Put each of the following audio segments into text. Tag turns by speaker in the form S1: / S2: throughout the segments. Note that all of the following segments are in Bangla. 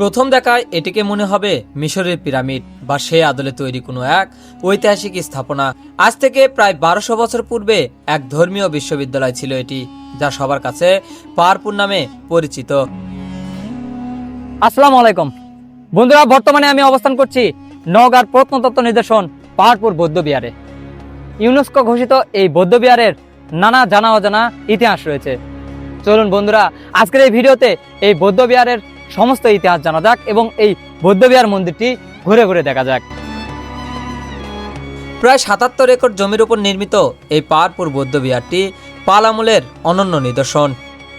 S1: প্রথম দেখায় এটিকে মনে হবে মিশরের পিরামিড বা সে আদলে তৈরি কোনো এক ঐতিহাসিক স্থাপনা। আজ থেকে প্রায় বারোশো বছর পূর্বে এক ধর্মীয় বিশ্ববিদ্যালয় ছিল এটি, যা সবার কাছে পাহাড়পুর নামে পরিচিত।
S2: আসসালামু আলাইকুম। বন্ধুরা, বর্তমানে আমি অবস্থান করছি নওগাঁর প্রত্নতত্ত্ব নিদর্শন পাহাড়পুর বৌদ্ধ বিহারে। ইউনেস্কো ঘোষিত এই বৌদ্ধ বিহারের নানা জানা অজানা ইতিহাস রয়েছে। চলুন বন্ধুরা, আজকের এই ভিডিওতে এই বৌদ্ধ বিহারের সমস্ত ইতিহাস জানা যাক এবং এই বৌদ্ধবিহার মন্দিরটি ঘুরে ঘুরে দেখা যাক।
S1: প্রায় সাতাত্তর একর জমির উপর নির্মিত এই পাহাড়পুর বৌদ্ধ বিহারটি পাল আমলের অনন্য নিদর্শন।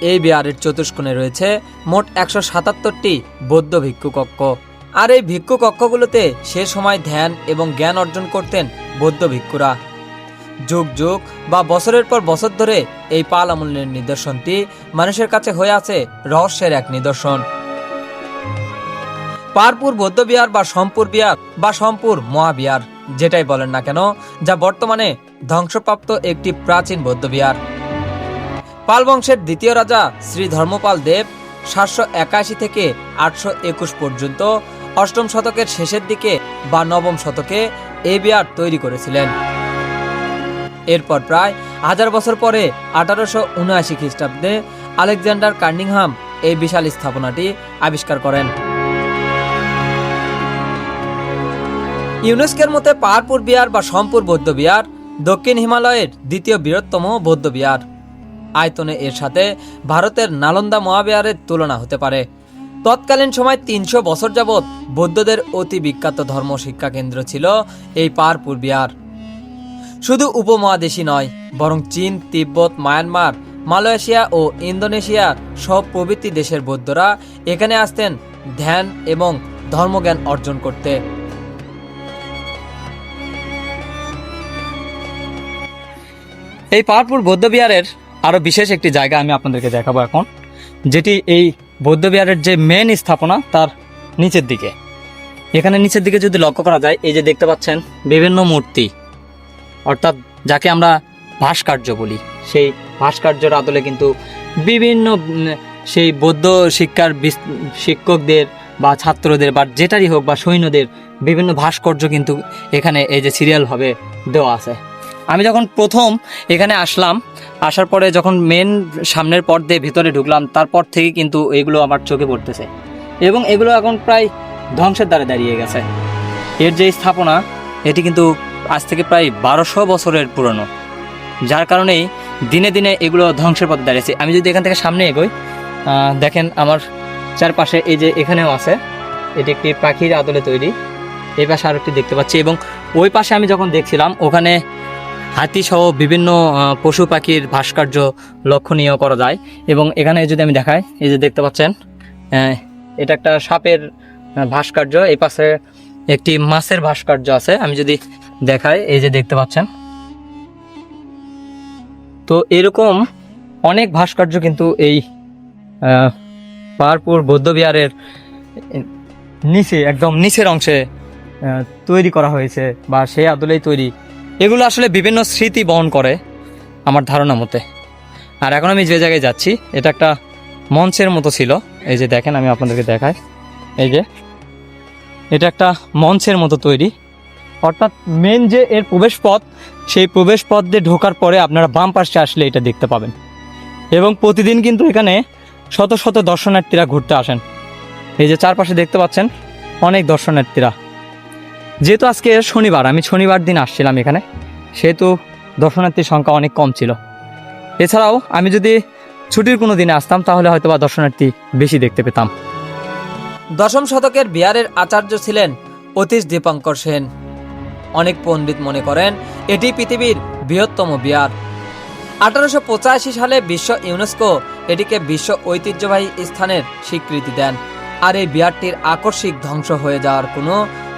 S1: এই বিহারের চতুষ্কোণে রয়েছে মোট একশো সাতাত্তরটি বৌদ্ধ ভিক্ষু কক্ষ। আর এই ভিক্ষু কক্ষগুলোতে সে সময় ধ্যান এবং জ্ঞান অর্জন করতেন বৌদ্ধ ভিক্ষুরা। যুগ যুগ বা বছরের পর বছর ধরে এই পাল আমলের নিদর্শনটি মানুষের কাছে হয়ে আছে রহস্যের এক নিদর্শন। পারপুর বৌদ্ধবিহার বা সম্পুর বিহার বা সম্পুর মহাবিহার, যেটাই বলেন না কেন, যা বর্তমানে ধ্বংসপ্রাপ্ত একটি প্রাচীন বৌদ্ধবিহার পাল বংশের দ্বিতীয় রাজা শ্রী ধর্মপাল দেব সাতশো একাশি থেকে আটশো একুশ পর্যন্ত অষ্টম শতকের শেষের দিকে বা নবম শতকে এই বিহার তৈরি করেছিলেন। এরপর প্রায় হাজার বছর পরে আঠারোশো উনআশি খ্রিস্টাব্দে আলেকজান্ডার কার্নিংহাম এই বিশাল স্থাপনাটি আবিষ্কার করেন। ইউনেস্কোর মতে পাহাড়পুর বিহার বা সম্পুর বৌদ্ধ বিহার, দক্ষিণ হিমালয়ের দ্বিতীয় বৃহত্তম বৌদ্ধ বিহার। আয়তনে এর সাথে ভারতের নালন্দা মহাবিহারের তুলনা হতে পারে। তৎকালীন সময় তিনশো বছর যাবৎ বৌদ্ধদের অতি বিখ্যাত ধর্ম শিক্ষা কেন্দ্র ছিল এই পাহাড়পুর বিহার। শুধু উপমহাদেশই নয়, বরং চীন, তিব্বত, মায়ানমার, মালয়েশিয়া ও ইন্দোনেশিয়া সব প্রভৃতি দেশের বৌদ্ধরা এখানে আসতেন ধ্যান এবং ধর্মজ্ঞান অর্জন করতে।
S2: এই পাহাড়পুর বৌদ্ধবিহারের আরও বিশেষ একটি জায়গা আমি আপনাদেরকে দেখাবো এখন, যেটি এই বৌদ্ধবিহারের যে মেন স্থাপনা তার নিচের দিকে। এখানে নিচের দিকে যদি লক্ষ্য করা যায়, এই যে দেখতে পাচ্ছেন, বিভিন্ন মূর্তি, অর্থাৎ যাকে আমরা ভাস্কর্য বলি। সেই ভাস্কর্যের আদলে কিন্তু বিভিন্ন, সেই বৌদ্ধ শিক্ষার শিক্ষকদের বা ছাত্রদের বা যেটারই হোক বা সৈন্যদের বিভিন্ন ভাস্কর্য কিন্তু এখানে এই যে সিরিয়ালভাবে দেওয়া আছে। আমি যখন প্রথম এখানে আসলাম, আসার পরে যখন মেন সামনের পথ দিয়ে ভিতরে ঢুকলাম, তারপর থেকে কিন্তু এগুলো আমার চোখে পড়তেছে। এবং এগুলো এখন প্রায় ধ্বংসের দ্বারে দাঁড়িয়ে গেছে। এর যে স্থাপনা, এটি কিন্তু আজ থেকে প্রায় বারোশো বছরের পুরনো। যার কারণেই দিনে দিনে এগুলো ধ্বংসের পথে দাঁড়িয়েছে। আমি যদি এখান থেকে সামনে এগোই দেখেন আমার চারপাশে এই যে এখানেও আছে, এটি একটি পাখির আদলে তৈরি। এই পাশে আরও একটি দেখতে পাচ্ছি এবং ওই পাশে আমি যখন দেখছিলাম, ওখানে হাতি সহ বিভিন্ন পশু পাখির ভাস্কর্য লক্ষণীয় করা যায়। এবং এখানে যদি আমি দেখাই, এই যে দেখতে পাচ্ছেন এটা একটা সাপের ভাস্কর্য। এই পাশে একটি মাছের ভাস্কর্য আছে। আমি যদি দেখাই, এই যে দেখতে পাচ্ছেন। তো এরকম অনেক ভাস্কর্য কিন্তু এই পাহাড়পুর, বৌদ্ধবিহারের নিচে, একদম নিচের অংশে তৈরি করা হয়েছে বা সেই আদলেই তৈরি এগুলো আসলে বিভিন্ন স্মৃতি বহন করে আমার ধারণা মতে। আর এখন আমি যে জায়গায় যাচ্ছি, এটা একটা মঞ্চের মতো ছিল। এই যে দেখেন, আমি আপনাদেরকে দেখাই। এই যে, এটা একটা মঞ্চের মতো তৈরি। অর্থাৎ মেন যে এর প্রবেশ পথ সেই প্রবেশ পথ দিয়ে ঢোকার পরে আপনারা বাম পাশে আসলে এটা দেখতে পাবেন। এবং প্রতিদিন কিন্তু এখানে শত শত দর্শনার্থীরা ঘুরতে আসেন। এই যে চারপাশে দেখতে পাচ্ছেন, অনেক দর্শনার্থীরা। যেহেতু আজকে শনিবার, আমি শনিবার দিন আসছিলাম এখানে, সেহেতু দর্শনার্থীর সংখ্যা অনেক কম ছিল। এছাড়াও আমি যদি ছুটির কোনো দিনে আসতাম, তাহলে হয়তো বা দর্শনার্থী বেশি দেখতে পেতাম।
S1: দশম শতকের বিহারের আচার্য ছিলেন অতীশ দীপঙ্কর সেন। অনেক পণ্ডিত মনে করেন, এটি পৃথিবীর বৃহত্তম বিহার। আঠারোশো পঁচাশি সালে বিশ্ব ইউনেস্কো এটিকে বিশ্ব ঐতিহ্যবাহী স্থানের স্বীকৃতি দেন। আর এই বিহারটির আকস্মিক ধ্বংস হয়ে যাওয়ার কোনো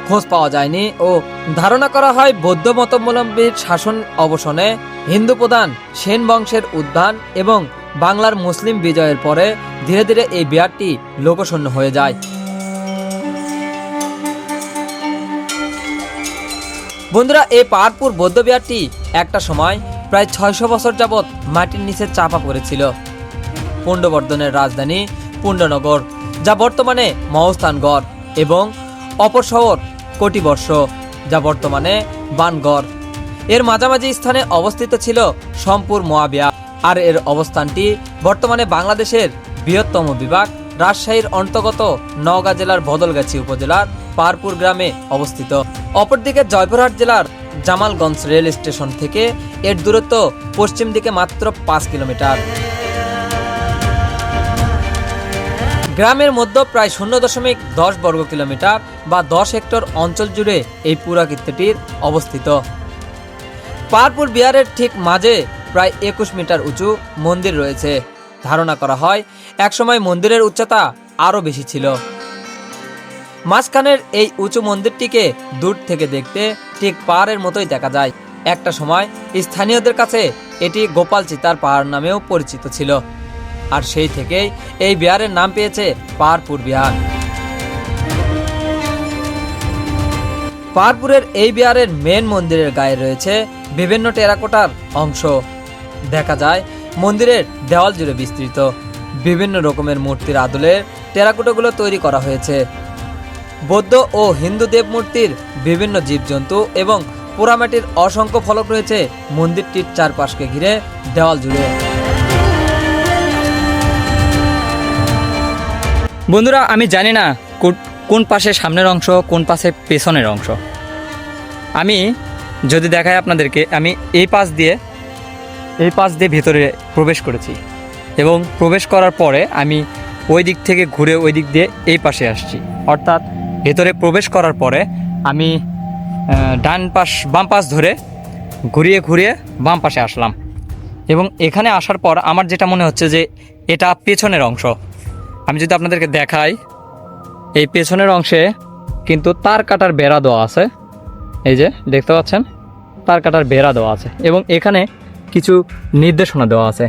S1: খোঁজ পাওয়া যায়নি ও ধারণা করা হয় বৌদ্ধ মতাবলম্বীর শাসন অবসানে হিন্দু প্রধান সেন বংশের উদ্যান এবং বাংলার মুসলিম বিজয়ের পরে ধীরে ধীরে এই বিহারটি লোকশূন্য হয়ে যায়। বন্ধুরা, এই পাহাড়পুর বৌদ্ধবিহারটি একটা সময় প্রায় ছয়শো বছর যাবৎ মাটির নিচে চাপা পড়েছিল। পুণ্ডবর্ধনের রাজধানী পুণ্ডনগর, যা বর্তমানে মহস্থানগড় এবং অপর শহর কোটিবর্ষ যা বর্তমানে বানগড়। এর মাঝামাঝি স্থানে অবস্থিত ছিল সম্পুর মোয়াবিয়া আর এর অবস্থানটি বর্তমানে বাংলাদেশের বৃহত্তম বিভাগ, রাজশাহীর অন্তর্গত নওগাঁ জেলার বদলগাছি উপজেলার পারপুর গ্রামে অবস্থিত। অপরদিকে জয়পুরহাট জেলার জামালগঞ্জ রেল স্টেশন থেকে এর দূরত্ব পশ্চিম দিকে মাত্র পাঁচ কিলোমিটার। গ্রামের মধ্যে প্রায় শূন্য দশমিক দশ বর্গ কিলোমিটার বা দশ হেক্টর অঞ্চল জুড়ে এই পুরাকীর্তিটির অবস্থিত। পারপুর বিহারের ঠিক মাঝে প্রায় একুশ মিটার উঁচু মন্দির রয়েছে। ধারণা করা হয়, একসময় মন্দিরের উচ্চতা আরও বেশি ছিল। মাঝখানের এই উঁচু মন্দিরটিকে দূর থেকে দেখতে ঠিক পাহাড়ের মতোই দেখা যায়। একটা সময় স্থানীয়দের কাছে এটি গোপাল চিতার পাহাড় নামেও পরিচিত ছিল। আর সেই থেকেই এই বিহারের নাম পেয়েছে পাহাড়পুর বিহার। পাহাড়পুরের এই বিহারের মেন মন্দিরের গায়ে রয়েছে বিভিন্ন টেরাকোটার অংশ। দেখা যায়, মন্দিরের দেওয়াল জুড়ে বিস্তৃত। বিভিন্ন রকমের মূর্তির আদলে টেরাকোটাগুলো তৈরি করা হয়েছে। বৌদ্ধ ও হিন্দু দেব মূর্তির বিভিন্ন জীবজন্তু এবং পোড়ামাটির অসংখ্য ফলক রয়েছে। মন্দিরটির চারপাশকে ঘিরে দেওয়াল জুড়ে।
S2: বন্ধুরা, আমি জানি না কোন পাশে সামনের অংশ, কোন পাশে পেছনের অংশ। আমি যদি দেখাই আপনাদেরকে, আমি এই পাশ দিয়ে, এই পাশ দিয়ে ভেতরে প্রবেশ করেছি। এবং প্রবেশ করার পরে আমি ওই দিক থেকে ঘুরে ওই দিক দিয়ে এই পাশে আসছি। অর্থাৎ ভেতরে প্রবেশ করার পরে আমি ডান পাশ, বাম পাশ ধরে ঘুরিয়ে ঘুরিয়ে বাম পাশে আসলাম। এবং এখানে আসার পর আমার যেটা মনে হচ্ছে যে এটা পেছনের অংশ। আমি যদি আপনাদেরকে দেখাই, এই পেছনের অংশে কিন্তু তার কাটার বেড়া দেওয়া আছে। এই যে, দেখতে পাচ্ছেন? তার কাটার বেড়া দেওয়া আছে এবং এখানে কিছু নির্দেশনা দেওয়া আছে।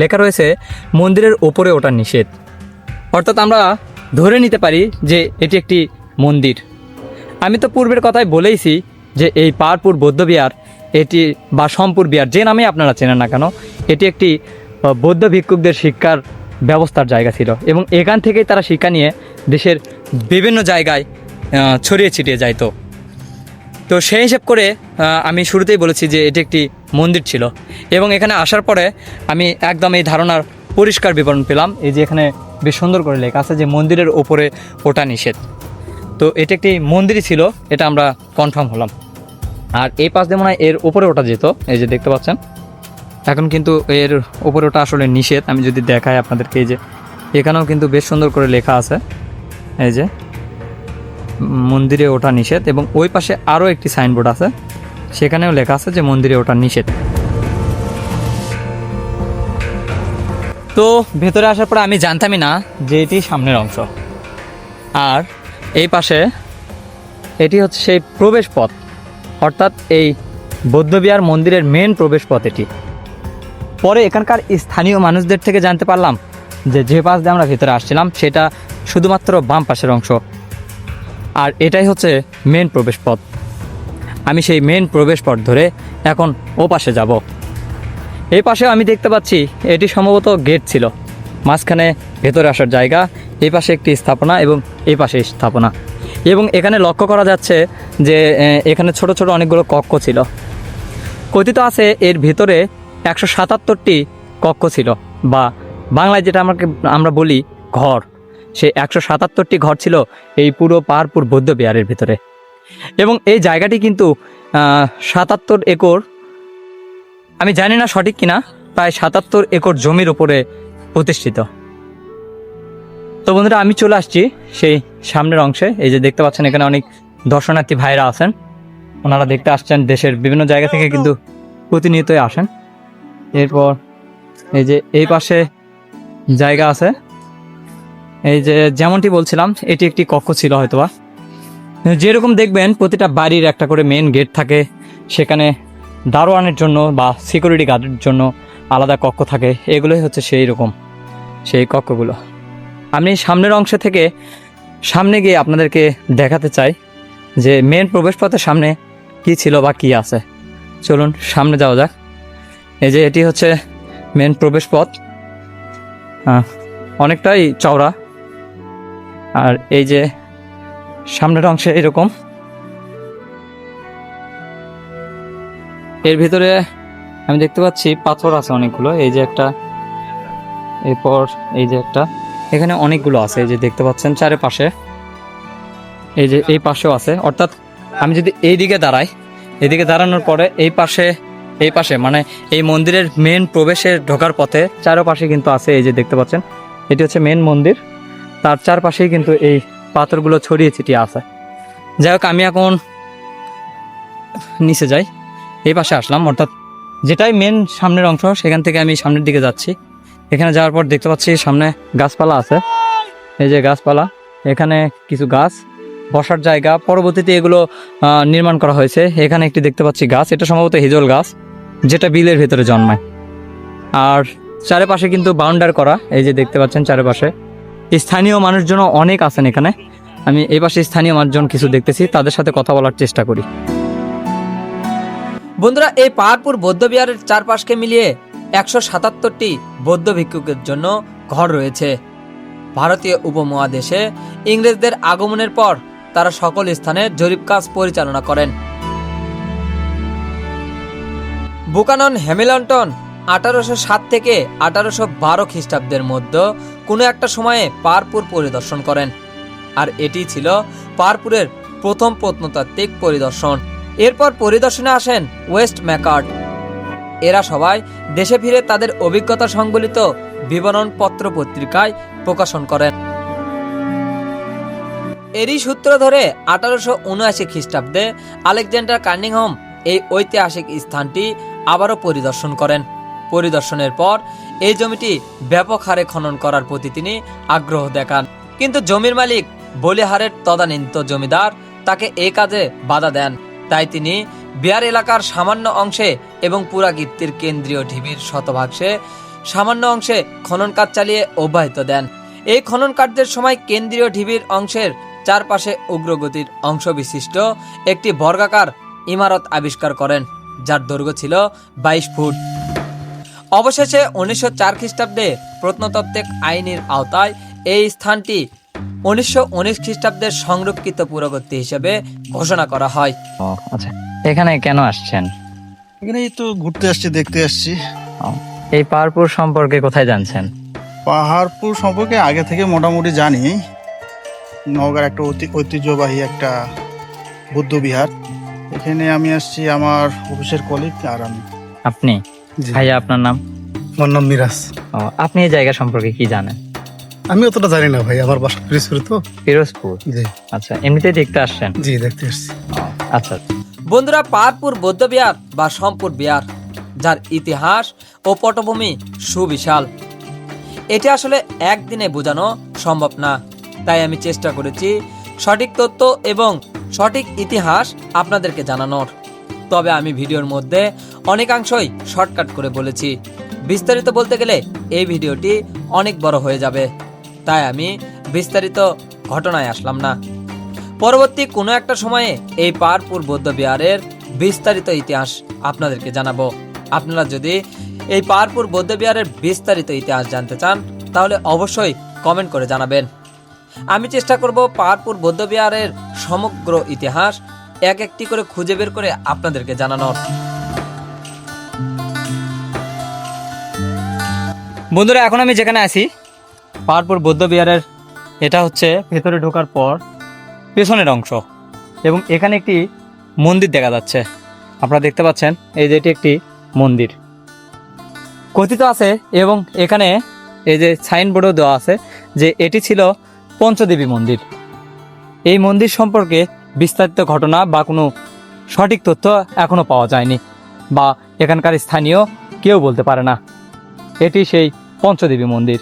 S2: লেখা রয়েছে, মন্দিরের ওপরে ওটা নিষেধ। অর্থাৎ আমরা ধরে নিতে পারি যে এটি একটি মন্দির। আমি তো পূর্বের কথাই বলেইছি যে এই পাহাড়পুর বৌদ্ধবিহার এটি বা সম্পুর বিহার যে নামে আপনারা চেনেন না কেন, এটি একটি বৌদ্ধ ভিক্ষুকদের শিক্ষার ব্যবস্থার জায়গা ছিল এবং এখান থেকেই তারা শিক্ষা নিয়ে দেশের বিভিন্ন জায়গায় ছড়িয়ে ছিটিয়ে যাইত তো। সেই হিসেব করে আমি শুরুতেই বলেছি যে এটি একটি মন্দির ছিল এবং এখানে আসার পরে আমি একদম এই ধারণার পরিষ্কার বিবরণ পেলাম। এই যে এখানে বেশ সুন্দর করে লেখা আছে যে মন্দিরের ওপরে ওটা নিষেধ। তো এটি একটি মন্দিরই ছিল, এটা আমরা কনফার্ম হলাম। আর এই পাশ দিয়ে মনে হয় এর ওপরে ওটা যেত, এই যে দেখতে পাচ্ছেন। এখন কিন্তু এর ওপরে ওটা আসলে নিষেধ। আমি যদি দেখাই আপনাদেরকে এই যে, এখানেও কিন্তু বেশ সুন্দর করে লেখা আছে। এই যে, মন্দিরে ওঠা নিষেধ এবং ওই পাশে আরও একটি সাইনবোর্ড আছে। সেখানেও লেখা আছে যে মন্দিরে ওঠা নিষেধ। তো ভেতরে আসার পরে আমি জানতামই না যে এটি সামনের অংশ। আর এই পাশে এটি হচ্ছে সেই প্রবেশ পথ। অর্থাৎ এই বৌদ্ধবিহার মন্দিরের মেন প্রবেশ পথ এটি। পরে এখানকার স্থানীয় মানুষদের থেকে জানতে পারলাম যে যে পাশ দিয়ে আমরা ভেতরে আসছিলাম, সেটা শুধুমাত্র বাম পাশের অংশ। আর এটাই হচ্ছে মেন প্রবেশ পথ আমি সেই মেন প্রবেশ পথ ধরে এখন ও পাশে যাব। এই পাশে আমি দেখতে পাচ্ছি, এটি সম্ভবত গেট ছিল। মাঝখানে ভেতরে আসার জায়গা, এই পাশে একটি স্থাপনা এবং এই পাশে স্থাপনা। এবং এখানে লক্ষ্য করা যাচ্ছে যে এখানে ছোট ছোট অনেকগুলো কক্ষ ছিল। কথিত আছে এর ভিতরে একশো সাতাত্তরটি কক্ষ ছিল বা বাংলায় যেটা আমাকে আমরা বলি ঘর। সে একশো সাতাত্তরটি ঘর ছিল এই পুরো পাহাড়পুর বৌদ্ধ বিহারের ভিতরে। এবং এই জায়গাটি কিন্তু সাতাত্তর একর আমি জানি না সঠিক কিনা প্রায় সাতাত্তর একর জমির উপরে প্রতিষ্ঠিত। তো বন্ধুরা আমি চলে আসছি সেই সামনের অংশে। এই যে দেখতে পাচ্ছেন এখানে অনেক দর্শনার্থী ভাইরা আছেন। ওনারা দেখতে আসছেন দেশের বিভিন্ন জায়গা থেকে কিন্তু প্রতিনিয়তই আসেন। এরপর এই যে এই পাশে জায়গা আছে। এই যে যেমনটি বলছিলাম, এটি একটি কক্ষ ছিল হয়তোবা। যেরকম দেখবেন, প্রতিটা বাড়ির একটা করে মেন গেট থাকে। সেখানে দারোয়ানের জন্য বা সিকিউরিটি গার্ডের জন্য আলাদা কক্ষ থাকে। এগুলোই হচ্ছে সেই রকম, সেই কক্ষগুলো। আমি সামনের অংশ থেকে সামনে গিয়ে আপনাদেরকে দেখাতে চাই যে মেন প্রবেশপথের সামনে কি ছিল বা কি আছে। চলুন, সামনে যাওয়া যাক। এই যে এটি হচ্ছে মেন প্রবেশপথ আহ, অনেকটাই চওড়া। আর এই যে সামনের অংশে এরকম। এর ভিতরে আমি দেখতে পাচ্ছি পাথর আছে অনেকগুলো। এই যে একটা এরপর এই যে একটা। এখানে অনেকগুলো আছে এই যে দেখতে পাচ্ছেন চারিপাশে। এই যে এই পাশেও আছে। অর্থাৎ আমি যদি এই দিকে দাঁড়াই এদিকে দাঁড়ানোর পরে এই পাশে এই পাশে মানে এই মন্দিরের মেন প্রবেশের ঢোকার পথে চারপাশে কিন্তু আছে এই যে দেখতে পাচ্ছেন, এটি হচ্ছে মেন মন্দির। তার চারপাশেই কিন্তু এই পাথরগুলো ছড়িয়ে ছিটিয়ে আছে। যাই হোক, আমি এখন নিচে যাই, এই পাশে আসলাম, অর্থাৎ যেটাই মেন সামনের অংশ, সেখান থেকে আমি সামনের দিকে যাচ্ছি। এখানে যাওয়ার পর দেখতে পাচ্ছি সামনে গাছপালা আছে। এই যে গাছপালা, এখানে কিছু গাছ, বসার জায়গা। পরবর্তীতে এগুলো নির্মাণ করা হয়েছে। এখানে একটি দেখতে পাচ্ছি গাছ, এটা সম্ভবত হিজল গাছ। যেটা বিলের ভেতরে জন্মায়। আর চারিপাশে কিন্তু বাউন্ডার করা, এই যে দেখতে পাচ্ছেন চারিপাশে। স্থানীয় মানুষজন অনেক আছেন এখানে। আমি এই পাশে স্থানীয় মানুষজন কিছু দেখতেছি, তাদের সাথে কথা বলার চেষ্টা করি।
S1: বন্ধুরা, এই পাহাড়পুর বৌদ্ধবিহারের চারপাশকে মিলিয়ে একশো সাতাত্তরটি বৌদ্ধ ভিক্ষুকের জন্য ঘর রয়েছে। ভারতীয় উপমহাদেশে ইংরেজদের আগমনের পর তারা সকল স্থানে জরিপ কাজ পরিচালনা করেন। বুকানন হ্যামিলটন আঠারোশো সাত থেকে আঠারোশো বারো খ্রিস্টাব্দের মধ্যে কোনো একটা সময়ে পারপুর পরিদর্শন করেন। আর এটি ছিল পারপুরের প্রথম প্রত্নতাত্ত্বিক পরিদর্শন। এরপর পরিদর্শনে আসেন ওয়েস্ট ম্যাকার্ড। এরা সবাই দেশে ফিরে তাদের অভিজ্ঞতা সংবলিত বিবরণ পত্র পত্রিকায় প্রকাশন করেন। এরই সূত্র ধরে আঠারোশো উনআশি খ্রিস্টাব্দে আলেকজান্ডার কার্নিংহম এই ঐতিহাসিক স্থানটি আবারও পরিদর্শন করেন। পরিদর্শনের পর এই জমিটি ব্যাপক হারে খনন করার প্রতি তিনি আগ্রহ দেখান। কিন্তু জমির মালিক বলিহারের তদানীন্ত জমিদার তাকে এই কাজে বাধা দেন। তাই তিনি বিহার এলাকার সামান্য অংশে এবং পুরাকীর্তির কেন্দ্রীয় ঢিবির শতভাগসে সামান্য অংশে খনন কাজ চালিয়ে অব্যাহত দেন। এই খনন কার্যের সময় কেন্দ্রীয় ঢিবির অংশের চারপাশে উগ্রগতির অংশ বিশিষ্ট একটি বর্গাকার ইমারত আবিষ্কার করেন। যার দৈর্ঘ্য ছিল বাইশ ফুট। অবশেষে উনিশশো চার খ্রিস্টাব্দে প্রত্নতত্ত্বিক আইনের আওতায় এই স্থানটি উনিশশো উনিশ খ্রিস্টাব্দের সংরক্ষিত পুরাকীর্তি হিসেবে ঘোষণা করা হয়।
S2: ও আচ্ছা এখানে কেন আসছেন?
S3: এখানে এই তো ঘুরতে আসছি দেখতে আসছি।
S2: এই পাহাড়পুর সম্পর্কে কোথায় জানছেন?
S3: পাহাড়পুর সম্পর্কে আগে থেকে মোটামুটি জানি। নওগাঁর একটা ঐতি- ঐতিহ্যবাহী একটা বৌদ্ধ বিহার এখানে আমি আসছি আমার অফিসের কলিগ আর আমি।
S2: আপনি? ভাইয়া আপনার নাম?
S4: আমার নাম মিরাজ।
S2: ও, আপনি এই জায়গা সম্পর্কে কি জানেন?
S4: আমি অতটা জানি না ভাই আমার বাসা পিরিজপুরে তো।
S2: ফিরোজপুর?
S4: জি।
S2: আচ্ছা এমনিতেই দেখতে আসছেন?
S4: জি দেখতে এসছি
S2: আচ্ছা
S1: বন্ধুরা পাহাড়পুর বৌদ্ধবিহার বা সম্পুর বিহার যার ইতিহাস ও পটভূমি সুবিশাল। এটি আসলে একদিনে বোঝানো সম্ভব না তাই আমি চেষ্টা করেছি সঠিক তথ্য এবং সঠিক ইতিহাস আপনাদেরকে জানানোর। তবে আমি ভিডিওর মধ্যে অনেকাংশই শর্টকাট করে বলেছি। বিস্তারিত বলতে গেলে এই ভিডিওটি অনেক বড় হয়ে যাবে। তাই আমি বিস্তারিত ঘটনায় আসলাম না। পরবর্তী কোনো একটা সময়ে এই পারপুর বৌদ্ধ বিহারের বিস্তারিত ইতিহাস আপনাদেরকে জানাব। আপনারা যদি এই পারপুর বৌদ্ধ বিহারের বিস্তারিত ইতিহাস জানতে চান, তাহলে অবশ্যই কমেন্ট করে জানাবেন। আমি চেষ্টা করব পারপুর বৌদ্ধ বিহারের সমগ্র ইতিহাস এক একটি করে খুঁজে বের করে আপনাদেরকে জানানোর।
S2: বন্ধুরা, এখন আমি যেখানে আছি, পাহাড়পুর বৌদ্ধ বিহারের, এটা হচ্ছে ভেতরে ঢোকার পর পেছনের অংশ এবং এখানে একটি মন্দির দেখা যাচ্ছে। আপনারা দেখতে পাচ্ছেন, এই যে এটি একটি মন্দির। কথিত আছে এবং এখানে এই যে সাইনবোর্ডও দেওয়া আছে যে এটি ছিল পঞ্চদেবী মন্দির। এই মন্দির সম্পর্কে বিস্তারিত ঘটনা বা কোনো সঠিক তথ্য এখনও পাওয়া যায়নি, বা এখানকার স্থানীয় কেউ বলতে পারে না। এটি সেই পঞ্চদেবী মন্দির।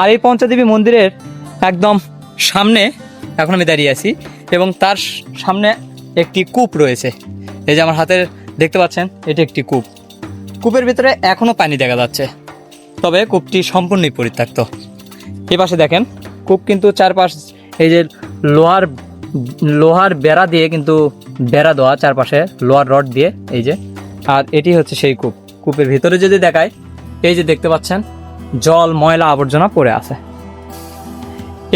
S2: আর এই পঞ্চদেবী মন্দিরের একদম সামনে, এখন আমি দাঁড়িয়ে আছি, এবং তার সামনে একটি কূপ রয়েছে। এই যে আমার হাতের দেখতে পাচ্ছেন, এটি একটি কূপ। কূপের ভিতরে এখনও পানি দেখা যাচ্ছে, তবে কূপটি সম্পূর্ণই পরিত্যক্ত। এ পাশে দেখেন, কূপ কিন্তু চারপাশ, এই যে লোহার লোহার বেড়া দিয়ে কিন্তু বেড়া দেওয়া চারপাশে, লোহার রড দিয়ে, এই যে। আর এটি হচ্ছে সেই কূপ। কূপের ভিতরে যদি দেখায় এই যে দেখতে পাচ্ছেন, জল, ময়লা, আবর্জনা পড়ে আছে।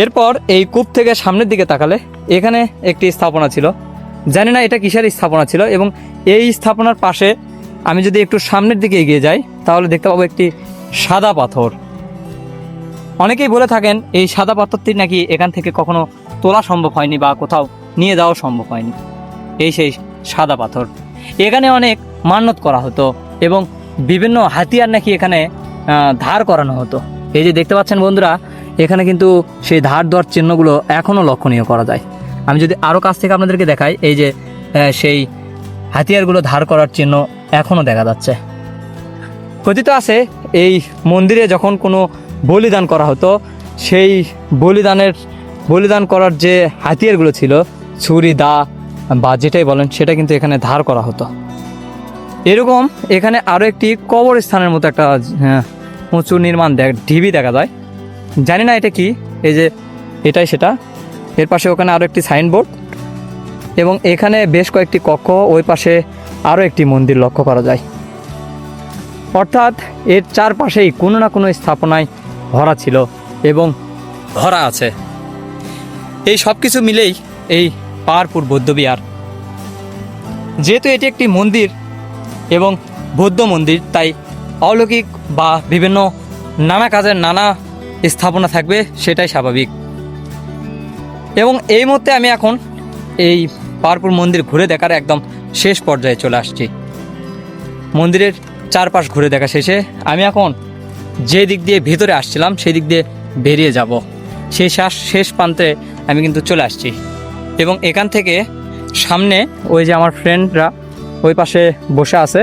S2: এরপর এই কূপ থেকে সামনের দিকে তাকালে, এখানে একটি স্থাপনা ছিল। জানি না এটা কিসের স্থাপনা ছিল এবং এই স্থাপনার পাশে আমি যদি একটু সামনের দিকে এগিয়ে যাই, তাহলে দেখতে পাবো একটি সাদা পাথর। অনেকেই বলে থাকেন, এই সাদা পাথরটি নাকি এখান থেকে কখনো তোলা সম্ভব হয়নি বা কোথাও নিয়ে যাওয়া সম্ভব হয়নি। এই সেই সাদা পাথর। এখানে অনেক মান্যত করা হতো এবং বিভিন্ন হাতিয়ার নাকি এখানে ধার করানো হতো। এই যে দেখতে পাচ্ছেন বন্ধুরা, এখানে কিন্তু সেই ধার দেওয়ার চিহ্নগুলো এখনও লক্ষণীয় করা যায়। আমি যদি আরও কাছ থেকে আপনাদেরকে দেখাই, এই যে সেই হাতিয়ারগুলো ধার করার চিহ্ন এখনও দেখা যাচ্ছে। কথিত আছে, এই মন্দিরে যখন কোনো বলিদান করা হতো, সেই বলিদানের বলিদান করার যে হাতিয়ারগুলো ছিল ছুরি দা বা যেটাই বলেন সেটা কিন্তু এখানে ধার করা হতো। এরকম এখানে আরও একটি কবরস্থানের মতো একটা হ্যাঁ, উঁচু নির্মাণ দেখ ঢিবি দেখা যায়। জানি না এটা কি এই যে এটাই সেটা। এর পাশে ওখানে আরও একটি সাইনবোর্ড এবং এখানে বেশ কয়েকটি কক্ষ ওই পাশে আরও একটি মন্দির লক্ষ্য করা যায়। অর্থাৎ এর চারপাশেই কোনো না কোনো স্থাপনায় ভরা ছিল এবং ভরা আছে। এই সব কিছু মিলেই এই পাহাড়পুর বৌদ্ধবিহার যেহেতু এটি একটি মন্দির এবং বৌদ্ধ মন্দির, তাই অলৌকিক বা বিভিন্ন নানা কাজের নানা স্থাপনা থাকবে সেটাই স্বাভাবিক। এবং এই মুহূর্তে আমি এখন এই পাহাড়পুর মন্দির ঘুরে দেখার একদম শেষ পর্যায়ে চলে আসছি। মন্দিরের চারপাশ ঘুরে দেখা শেষে আমি এখন যে দিক দিয়ে ভিতরে আসছিলাম, সেই দিক দিয়ে বেরিয়ে যাব। সেই শেষ শেষ প্রান্তে আমি কিন্তু চলে আসছি। এবং এখান থেকে সামনে ওই যে আমার ফ্রেন্ডরা ওই পাশে বসে আছে,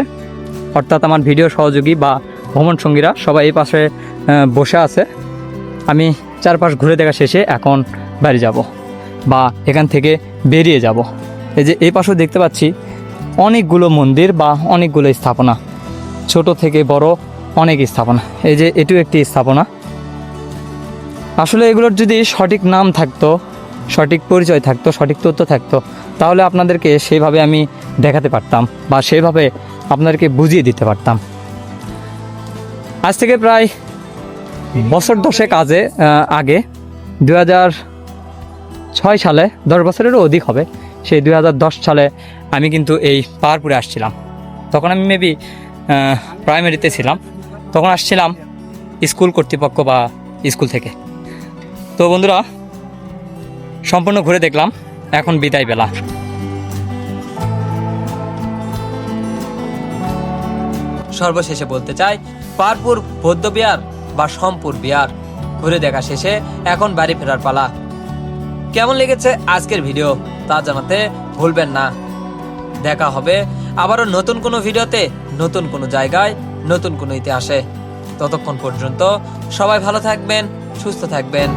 S2: অর্থাৎ আমার ভিডিও সহযোগী বা ভ্রমণ সঙ্গীরা সবাই এই পাশে বসে আছে। আমি চারপাশ ঘুরে দেখা শেষে এখন বাড়ি যাব বা এখান থেকে বেরিয়ে যাব। এই যে এই পাশেও দেখতে পাচ্ছি অনেকগুলো মন্দির বা অনেকগুলো স্থাপনা, ছোট থেকে বড় অনেক স্থাপনা। এই যে এটিও একটি স্থাপনা। আসলে এগুলোর যদি সঠিক নাম থাকতো সঠিক পরিচয় থাকতো, সঠিক তথ্য থাকতো, তাহলে আপনাদেরকে সেইভাবে আমি দেখাতে পারতাম বা সেইভাবে আপনাদেরকে বুঝিয়ে দিতে পারতাম। আজ থেকে প্রায় বছর দশেক আজে আগে দু ছয় সালে, দশ বছরেরও অধিক হবে, সেই দুই হাজার দশ সালে আমি কিন্তু এই পাহাড়পুরে আসছিলাম। তখন আমি মেবি প্রাইমারিতে ছিলাম। তখন আসছিলাম স্কুল কর্তৃপক্ষ বা স্কুল থেকে। তো বন্ধুরা সম্পূর্ণ ঘুরে দেখলাম। এখন বিদায় বেলা।
S1: সর্বশেষে বলতে চাই, পারপুর বৌদ্ধ বিহার বা সম্পুর বিহার। ঘুরে দেখা শেষে এখন বাড়ি ফেরার পালা। কেমন লেগেছে আজকের ভিডিও তা জানাতে ভুলবেন না। দেখা হবে আবারও নতুন কোনো ভিডিওতে, নতুন কোনো জায়গায়, নতুন কোনো ইতিহাসে। ততক্ষণ পর্যন্ত সবাই ভালো থাকবেন, সুস্থ থাকবেন।